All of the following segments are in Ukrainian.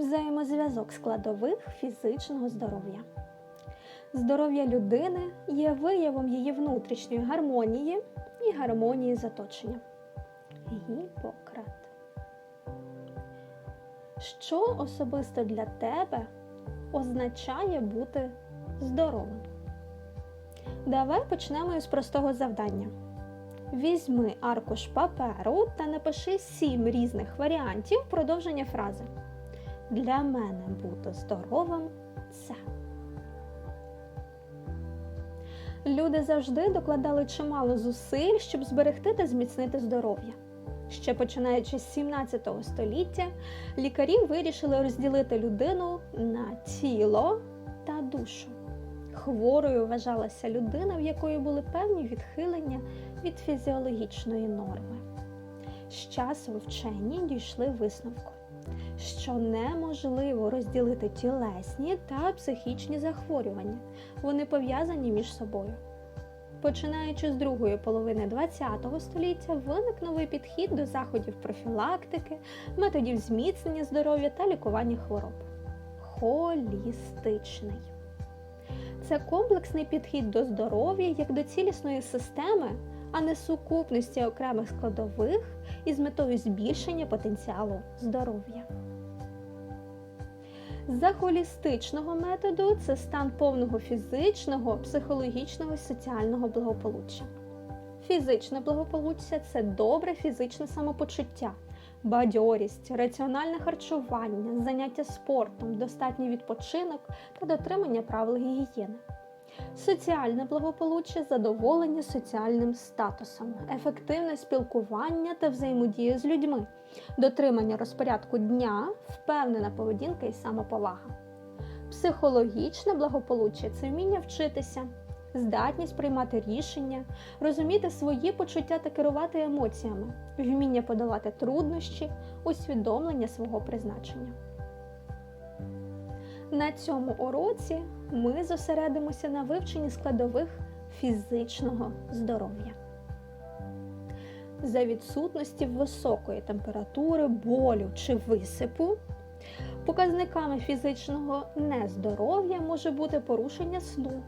взаємозв'язок складових фізичного здоров'я. Здоров'я людини є виявом її внутрішньої гармонії і гармонії з оточенням. Гіппократ. Що особисто для тебе означає бути здоровим? Давай почнемо із простого завдання. Візьми аркуш паперу та напиши сім різних варіантів продовження фрази. Для мене бути здоровим це. Люди завжди докладали чимало зусиль, щоб зберегти та зміцнити здоров'я. Ще починаючи з 17 століття, лікарі вирішили розділити людину на тіло та душу. Хворою вважалася людина, в якої були певні відхилення від фізіологічної норми. З часом вчені дійшли висновку, що неможливо розділити тілесні та психічні захворювання. Вони пов'язані між собою. Починаючи з другої половини ХХ століття, виник новий підхід до заходів профілактики, методів зміцнення здоров'я та лікування хвороб. Холістичний. Це комплексний підхід до здоров'я як до цілісної системи, а не сукупності окремих складових із метою збільшення потенціалу здоров'я. За холістичного методу це стан повного фізичного, психологічного і соціального благополуччя. Фізичне благополуччя це добре фізичне самопочуття, бадьорість, раціональне харчування, заняття спортом, достатній відпочинок та дотримання правил гігієни. Соціальне благополуччя задоволення соціальним статусом, ефективне спілкування та взаємодія з людьми, дотримання розпорядку дня, впевнена поведінка і самоповага. Психологічне благополуччя це вміння вчитися, здатність приймати рішення, розуміти свої почуття та керувати емоціями, вміння подолати труднощі, усвідомлення свого призначення. На цьому уроці ми зосередимося на вивченні складових фізичного здоров'я. За відсутності високої температури, болю чи висипу, показниками фізичного нездоров'я може бути порушення сну,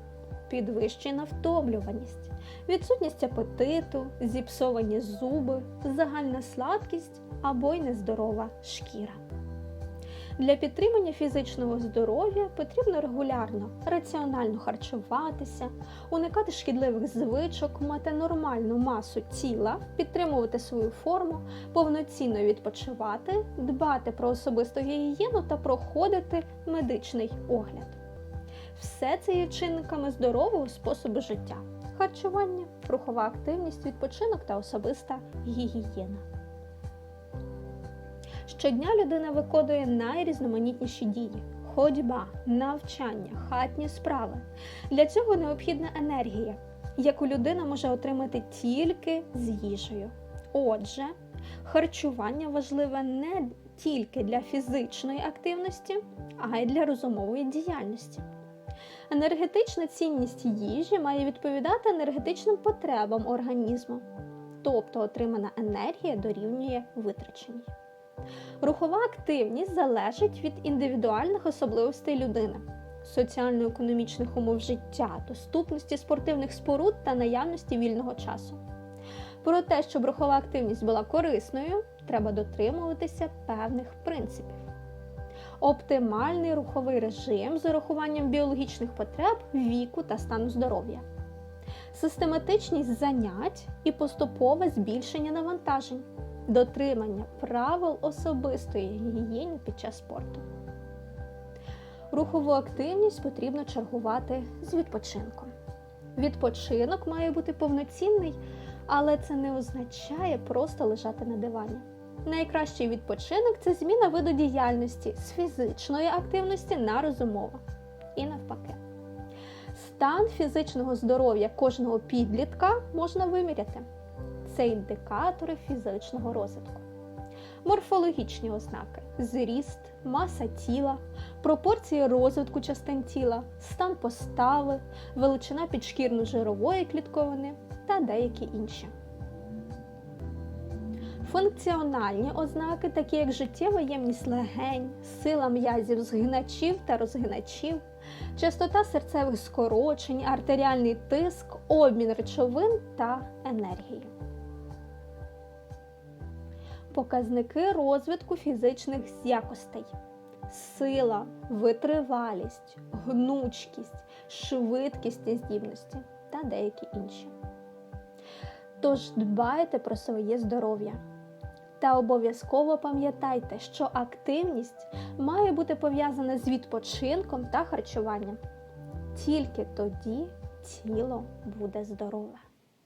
підвищена втомлюваність, відсутність апетиту, зіпсовані зуби, загальна слабкість або й нездорова шкіра. Для підтримання фізичного здоров'я потрібно регулярно раціонально харчуватися, уникати шкідливих звичок, мати нормальну масу тіла, підтримувати свою форму, повноцінно відпочивати, дбати про особисту гігієну та проходити медичний огляд. Все це є чинниками здорового способу життя: харчування, рухова активність, відпочинок та особиста гігієна. Щодня людина виконує найрізноманітніші дії: ходьба, навчання, хатні справи. Для цього необхідна енергія, яку людина може отримати тільки з їжею. Отже, харчування важливе не тільки для фізичної активності, а й для розумової діяльності. Енергетична цінність їжі має відповідати енергетичним потребам організму, тобто отримана енергія дорівнює витраченій. Рухова активність залежить від індивідуальних особливостей людини, соціально-економічних умов життя, доступності спортивних споруд та наявності вільного часу. Про те, щоб рухова активність була корисною, треба дотримуватися певних принципів. Оптимальний руховий режим з урахуванням біологічних потреб, віку та стану здоров'я, систематичність занять і поступове збільшення навантажень дотримання правил особистої гігієни під час спорту. Рухову активність потрібно чергувати з відпочинком. Відпочинок має бути повноцінний, але це не означає просто лежати на дивані. Найкращий відпочинок це зміна виду діяльності з фізичної активності на розумову. І навпаки. Стан фізичного здоров'я кожного підлітка можна виміряти це індикатори фізичного розвитку. Морфологічні ознаки зріст, маса тіла, пропорції розвитку частин тіла, стан постави, величина підшкірно-жирової клітковини та деякі інші. Функціональні ознаки, такі як життєва ємність легень, сила м'язів згиначів та розгиначів, частота серцевих скорочень, артеріальний тиск, обмін речовин та енергії. Показники розвитку фізичних якостей. Сила, витривалість, гнучкість, швидкісні здібності та деякі інші. Тож дбайте про своє здоров'я. Та обов'язково пам'ятайте, що активність має бути пов'язана з відпочинком та харчуванням. Тільки тоді тіло буде здорове.